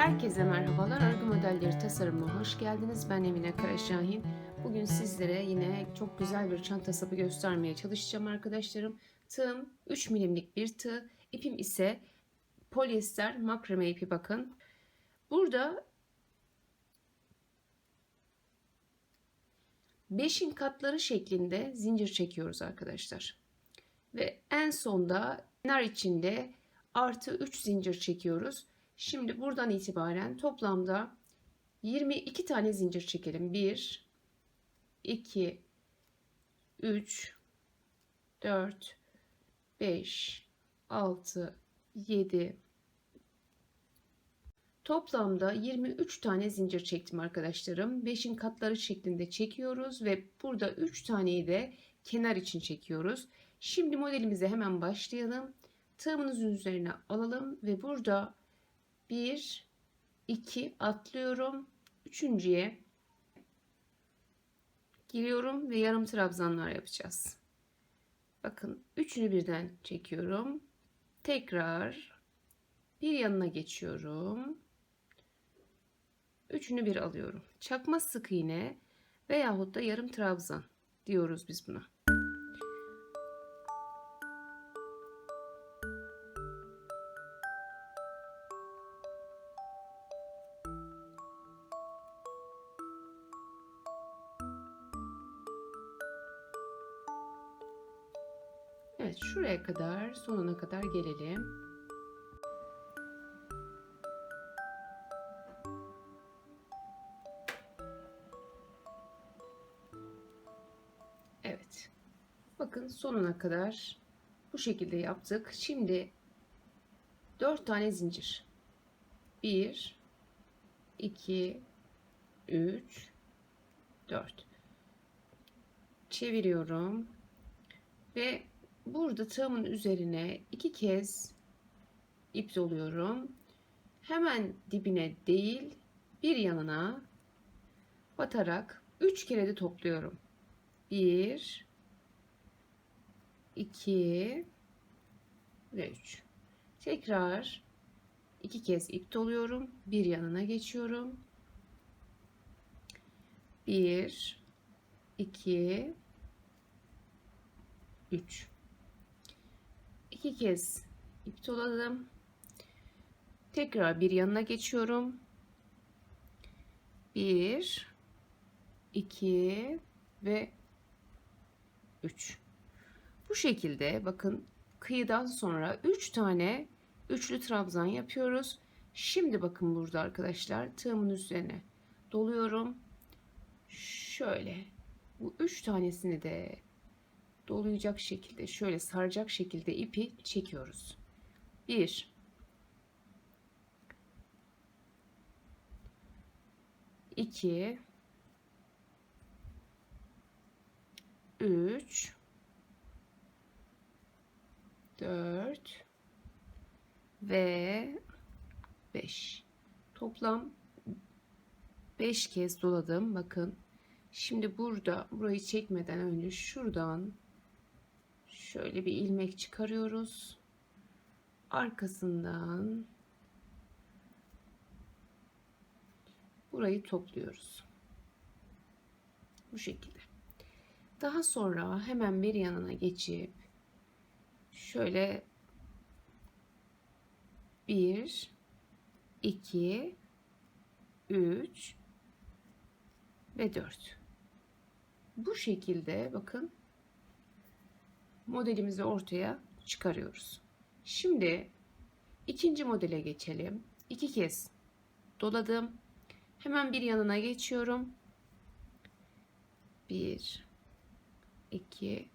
Herkese merhabalar. Örgü modelleri tasarımına hoş geldiniz. Ben Emine Karaşahin. Bugün sizlere yine çok güzel bir çanta sapı göstermeye çalışacağım arkadaşlarım. Tığım 3 milimlik bir tığ. İpim ise polyester makrame ipi bakın. Burada 5'in katları şeklinde zincir çekiyoruz arkadaşlar. Ve en sonda kenar içinde artı 3 zincir çekiyoruz. Şimdi buradan itibaren toplamda 22 tane zincir çekelim. 1 2 3 4 5 6 7 Toplamda 23 tane zincir çektim arkadaşlarım. 5'in katları şeklinde çekiyoruz ve burada 3 taneyi de kenar için çekiyoruz. Şimdi modelimize hemen başlayalım. Tığımızın üzerine alalım ve burada 1 2 atlıyorum. Üçüncüye giriyorum ve yarım trabzanlar yapacağız. Bakın üçünü birden çekiyorum. Tekrar bir yanına geçiyorum. Üçünü bir alıyorum. Çakma sık iğne veyahut da yarım trabzan diyoruz biz buna. Evet şuraya kadar sonuna kadar gelelim. Evet. Bakın sonuna kadar bu şekilde yaptık. Şimdi 4 tane zincir. 1 2 3 4 çeviriyorum ve burada tığımın üzerine iki kez ip doluyorum. Hemen dibine değil bir yanına batarak üç kere de topluyorum. Bir, iki ve üç. Tekrar iki kez ip doluyorum. Bir yanına geçiyorum. Bir, iki, üç. İki kez ip doladım. Tekrar bir yanına geçiyorum. Bir, iki ve üç. Bu şekilde bakın kıyıdan sonra üç tane üçlü trabzan yapıyoruz. Şimdi bakın burada arkadaşlar tığımın üzerine doluyorum. Şöyle bu üç tanesini de dolayacak şekilde şöyle saracak şekilde ipi çekiyoruz. 1 2 3 4 ve 5 toplam 5 kez doladım. Bakın şimdi burada burayı çekmeden önce şuradan şöyle bir ilmek çıkarıyoruz. Arkasından burayı topluyoruz. Bu şekilde. Daha sonra hemen bir yanına geçip şöyle 1 2 3 ve 4 bu şekilde bakın modelimizi ortaya çıkarıyoruz. Şimdi ikinci modele geçelim. İki kez doladım. Hemen bir yanına geçiyorum. 1 2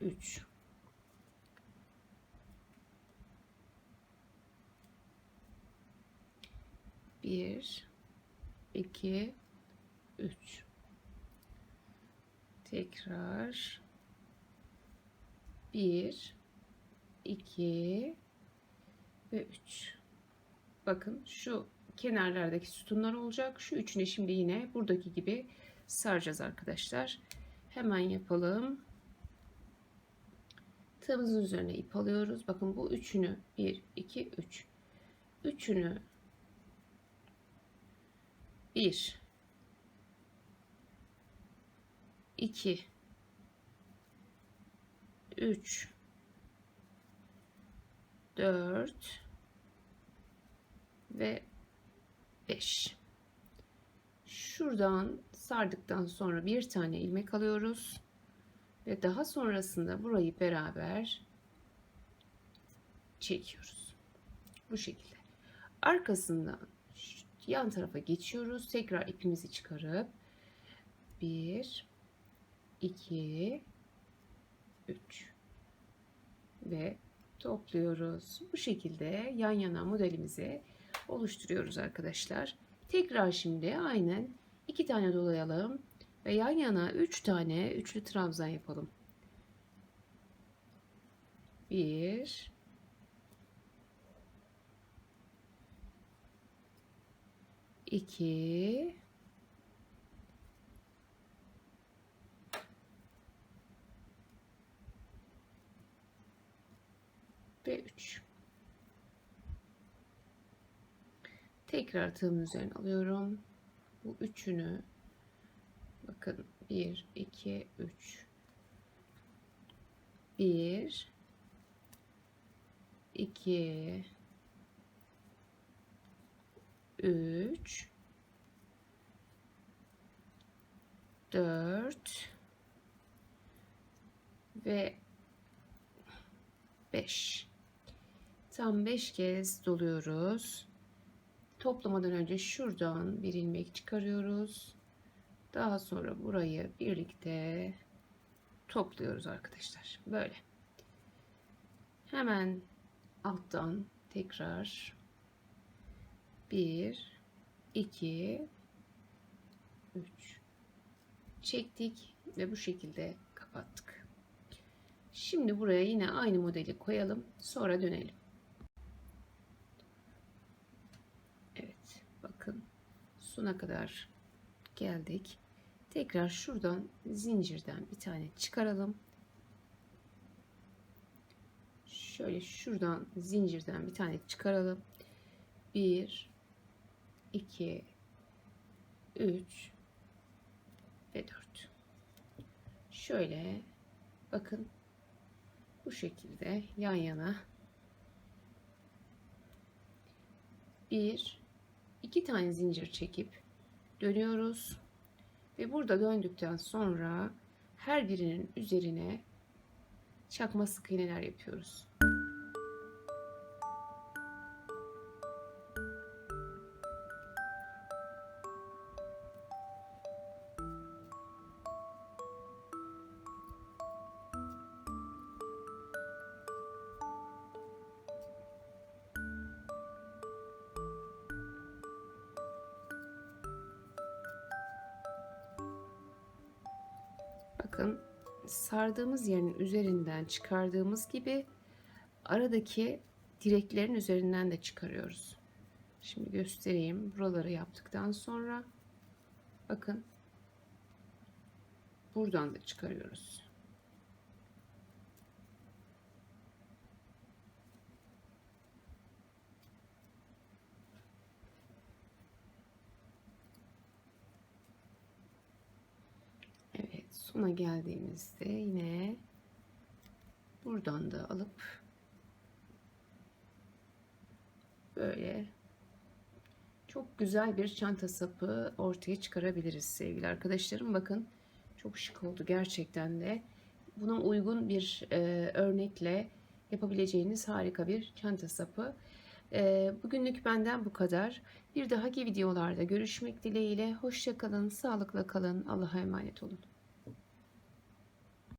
3 1 2 3 tekrar 1 2 ve 3 bakın şu kenarlardaki sütunlar olacak. Şu üçüne şimdi yine buradaki gibi saracağız arkadaşlar. Hemen yapalım. Tığımızın üzerine ip alıyoruz. Bakın bu üçünü 1 2 3 üçünü 1 2 3 4 ve 5 şuradan sardıktan sonra bir tane ilmek alıyoruz ve daha sonrasında burayı beraber çekiyoruz. Bu şekilde. Arkasından yan tarafa geçiyoruz. Tekrar ipimizi çıkarıp 1 2 3 ve topluyoruz. Bu şekilde yan yana modelimizi oluşturuyoruz arkadaşlar. Tekrar şimdi aynen iki tane dolayalım ve yan yana üç tane üçlü trabzan yapalım. Bir, iki, ve 3. Tekrar tığımın üzerine alıyorum. Bu üçünü bakın 1 2 3 1 2 3 4 ve 5 Tam 5 kez doluyoruz. Toplamadan önce şuradan bir ilmek çıkarıyoruz. Daha sonra burayı birlikte topluyoruz arkadaşlar. Böyle. Hemen alttan tekrar 1 2 3 çektik ve bu şekilde kapattık. Şimdi buraya yine aynı modeli koyalım. Sonra dönelim. Sona kadar geldik. Tekrar şuradan zincirden bir tane çıkaralım. Şöyle şuradan zincirden bir tane çıkaralım. 1 2 3 ve 4. Şöyle bakın bu şekilde yan yana bir iki tane zincir çekip dönüyoruz ve burada döndükten sonra her birinin üzerine çakma sık iğneler yapıyoruz. Bakın sardığımız yerin üzerinden çıkardığımız gibi aradaki direklerin üzerinden de çıkarıyoruz. Şimdi göstereyim. Buraları yaptıktan sonra bakın buradan da çıkarıyoruz. Sona geldiğimizde yine buradan da alıp böyle çok güzel bir çanta sapı ortaya çıkarabiliriz sevgili arkadaşlarım. Bakın çok şık oldu gerçekten de. Buna uygun bir e, örnekle yapabileceğiniz harika bir çanta sapı. E, bugünlük benden bu kadar. Bir dahaki videolarda görüşmek dileğiyle. Hoşçakalın, sağlıkla kalın. Allah'a emanet olun.